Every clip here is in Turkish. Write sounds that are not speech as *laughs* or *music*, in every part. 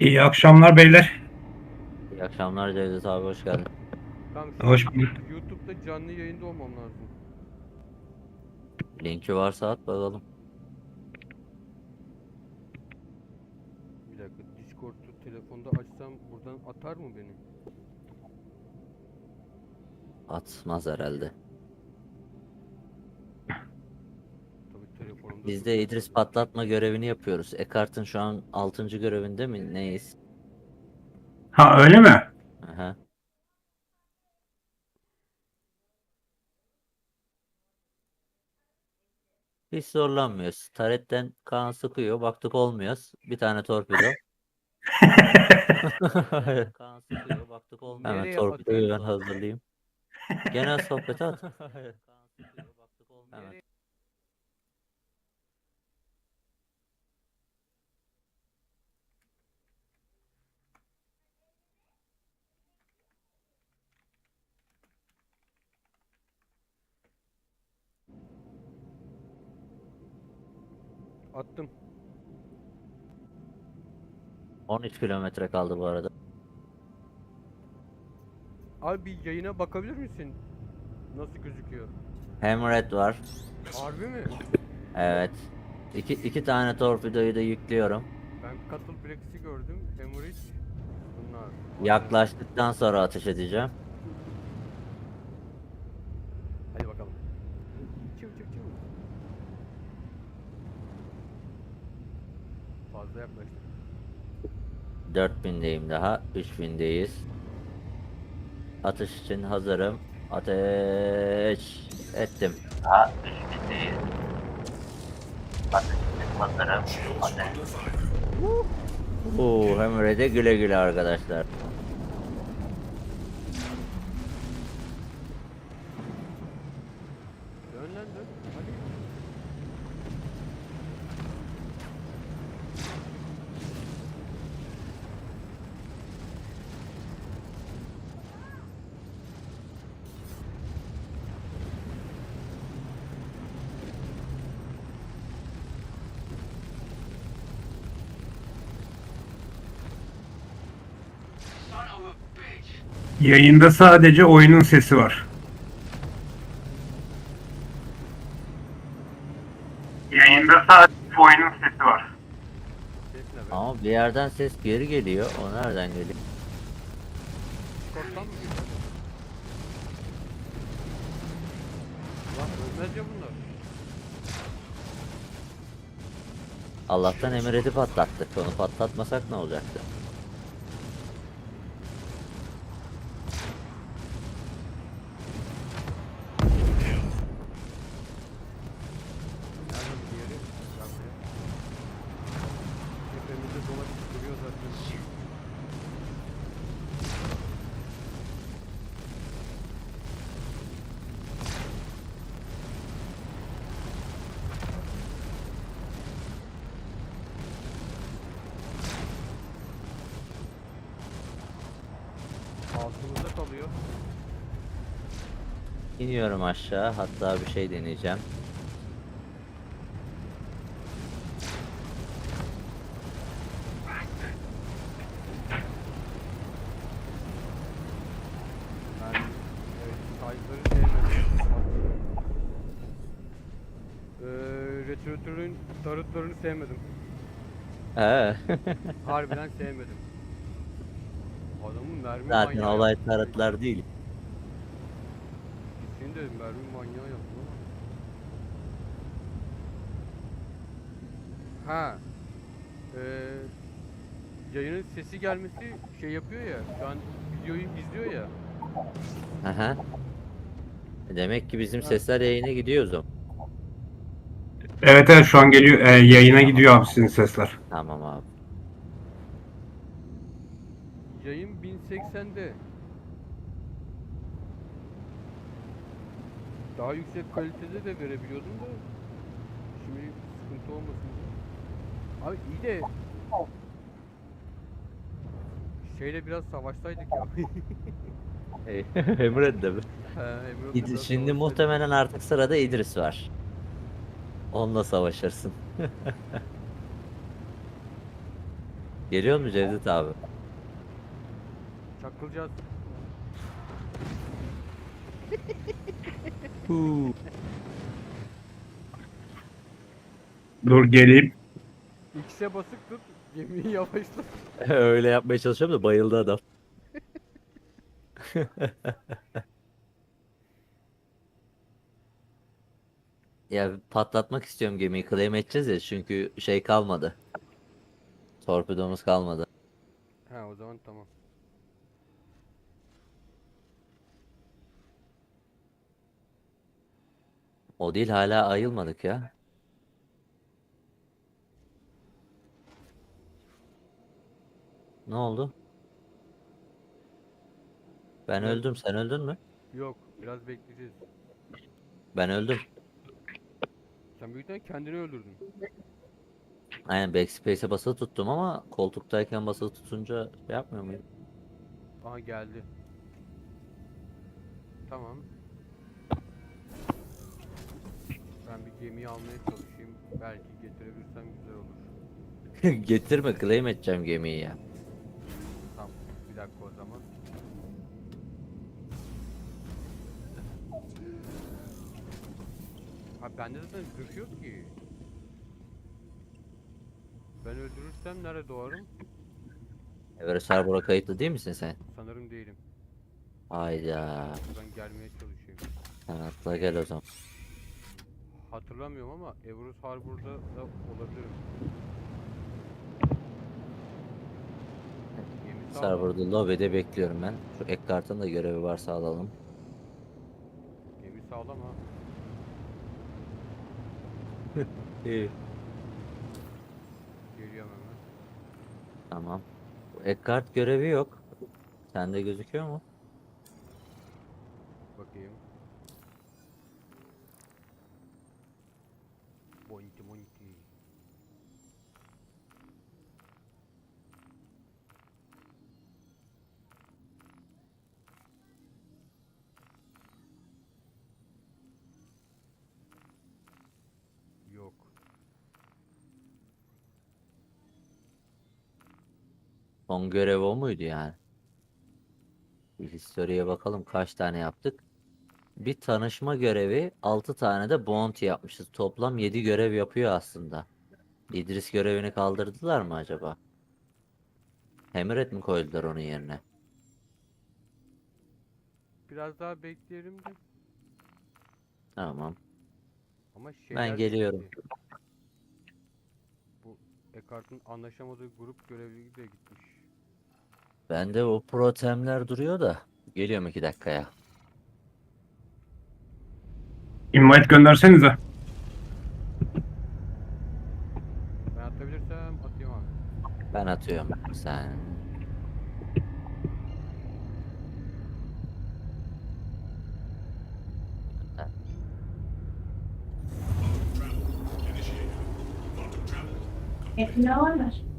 İyi akşamlar beyler. İyi akşamlar Cevdet abi hoş geldin. Şu Hoş bulduk. YouTube'da canlı yayında olmam lazım. Linki varsa at bakalım. Bir dakika Discord'u telefonda açsam buradan atar mı beni? Atmaz herhalde. Biz de İdris patlatma görevini yapıyoruz. Ekart'ın şu an 6. görevinde mi neyiz? Ha öyle mi? Aha. Hiç zorlanmıyoruz. Taretten Kaan sıkıyor. Baktık olmuyoruz. Bir tane torpido. *laughs* Kaan sıkıyor. Baktık olmuyor. Hemen Nereye torpidoyu ben hazırlayayım. Genel sohbete at. *laughs* Kaan sıkıyor. Baktık olmuyor. Hemen. Attım. 13 kilometre kaldı bu arada. Abi bir yayına bakabilir misin? Nasıl gözüküyor? Hammerhead var. Harbi mi? Evet. İki, iki tane torpidoyu da yüklüyorum. Ben Cattle Blacks'i gördüm. Hemorrhage. Bunlar. Yaklaştıktan sonra ateş edeceğim. 4000'deyim daha. 3000'deyiz. Atış için hazırım. Ateş ettim. Daha 3000'deyiz. Atış için hazırım. Ateş. Oo, Hammer'e güle güle arkadaşlar. Yayında sadece oyunun sesi var. Yayında sadece oyunun sesi var. Ama bir yerden ses geri geliyor. O nereden geliyor? Allah'tan Emireti patlattık. Onu patlatmasak ne olacaktı? Nerede bu diğeri? Gel buraya. Tepemizde dolaşıp duruyor zaten. Altımızda kalıyor. İniyorum aşağı. Hatta bir şey deneyeceğim. Ben evet, kayıtları sevmedim. Ee, Harbiden sevmedim. Adamın mermi zaten olay yaptı. tarıtlar değil. De mermi manyağı yaptı ama. Ha. Ee, yayının sesi gelmesi şey yapıyor ya. Şu an videoyu izliyor ya. Aha. Demek ki bizim sesler yayına gidiyor o zaman. Evet evet şu an geliyor. e, yayına gidiyor abi sizin sesler. Tamam abi. Yayın 1080'de. Daha yüksek kalitede de verebiliyordum da. Şimdi sıkıntı olmasın. Abi iyi de şeyle biraz savaşsaydık ya. *laughs* Mi? He, Emre İd- biraz Şimdi savaşsaydık. muhtemelen artık sırada İdris var. Onunla savaşırsın. *laughs* Geliyor mu Cevdet abi? Çakılacağız. *laughs* Dur geleyim. X'e basık tut. Gemiyi yavaşlat. *laughs* Öyle yapmaya çalışıyorum da bayıldı adam. *laughs* Ya patlatmak istiyorum gemiyi. Claim edeceğiz ya çünkü şey kalmadı. Torpidomuz kalmadı. Ha o zaman tamam. O değil hala ayılmadık ya. Ne oldu? Ben öldüm. Sen öldün mü? Yok biraz bekleyeceğiz. Ben öldüm. Sen büyükten kendini öldürdün. Aynen backspace'e basılı tuttum ama koltuktayken basılı tutunca şey yapmıyor muyum? Aha geldi. Tamam. Gemiyi almaya çalışayım. Belki getirebilirsem güzel olur. *laughs* Getirme claim edeceğim gemiyi ya. Tamam. Bir dakika o zaman. Ha bende zaten zırh yok ki. Ben öldürürsem nerede doğarım? Everest Harbor'a kayıtlı değil misin sen? Sanırım değilim. Hayda. Ben gelmeye çalışayım. Sen atla gel o zaman. Hatırlamıyorum ama Everus Harbor'da da olabilirim. Gemi sağlam. Server'da lobby'de bekliyorum ben. Şu ek kartın da görevi varsa alalım. Gemi sağlam ha. *laughs* İyi. Geliyorum hemen. Tamam. Bu ek kart görevi yok. Sende gözüküyor mu? Son görev o muydu yani? Bir historiye bakalım kaç tane yaptık. Bir tanışma görevi, 6 tane de bounty yapmışız. Toplam 7 görev yapıyor aslında. İdris görevini kaldırdılar mı acaba? Hemret mi koydular onun yerine? Biraz daha bekleyelim de. Tamam. Ama şeyler geliyorum. Bu Eckhart'ın anlaşamadığı grup görevliliği de gitmiş. Bende o protemler duruyor da. Geliyorum 2 dakikaya. Invite göndersenize. Ben atabilirsem atayım abi. Ben atıyorum. Sen. Hepsinde varlar.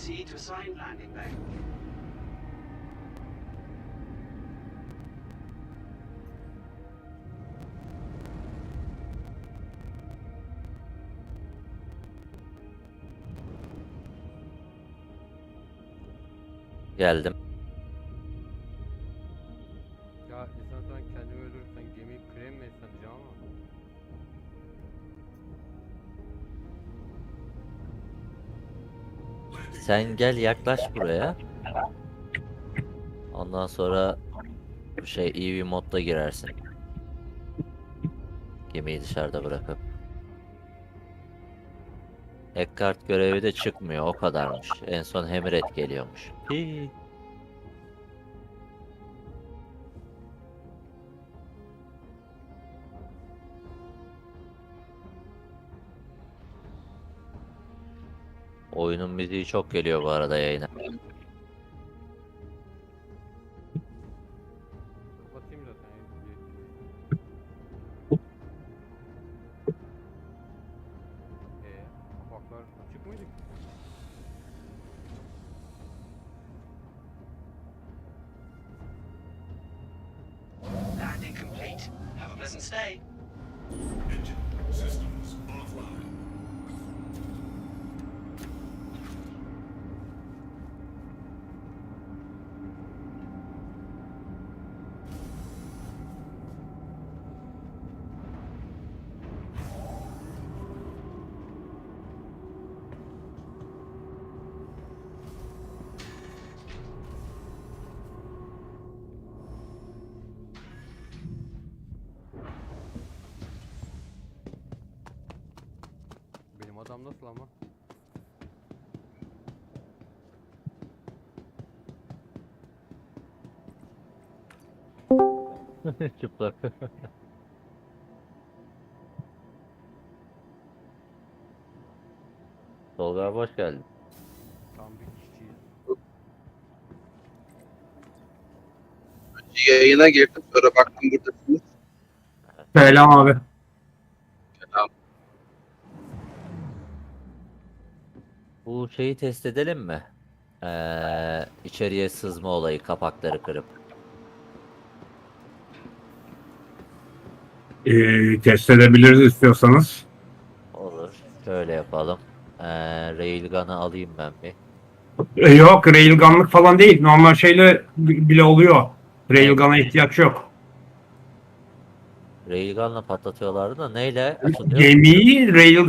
Proceed to assigned landing bay. Geldim. Sen gel yaklaş buraya. Ondan sonra şey EV modda girersin. Gemiyi dışarıda bırakıp. Eckhart görevi de çıkmıyor o kadarmış. En son Hemiret geliyormuş. Hii. Oyunun müziği çok geliyor bu arada yayına. Kapatayım zaten. Eee kapaklar açık mıydı? ki? Landing complete. Have a pleasant stay. Engine systems Adam nasıl ama? *laughs* Çıplak. Tolga abi hoş geldin. Tam bir kişiyiz. yayına girdim sonra baktım buradasınız. Selam abi. Bu şeyi test edelim mi? Ee, içeriye sızma olayı kapakları kırıp. Ee, test edebiliriz istiyorsanız. Olur. Şöyle yapalım. Ee, Railgun'ı alayım ben bir. Ee, yok railgunlık falan değil. Normal şeyle bile oluyor. Railgun'a ihtiyaç yok. Railgun'la patlatıyorlardı da neyle? Gemiyi rail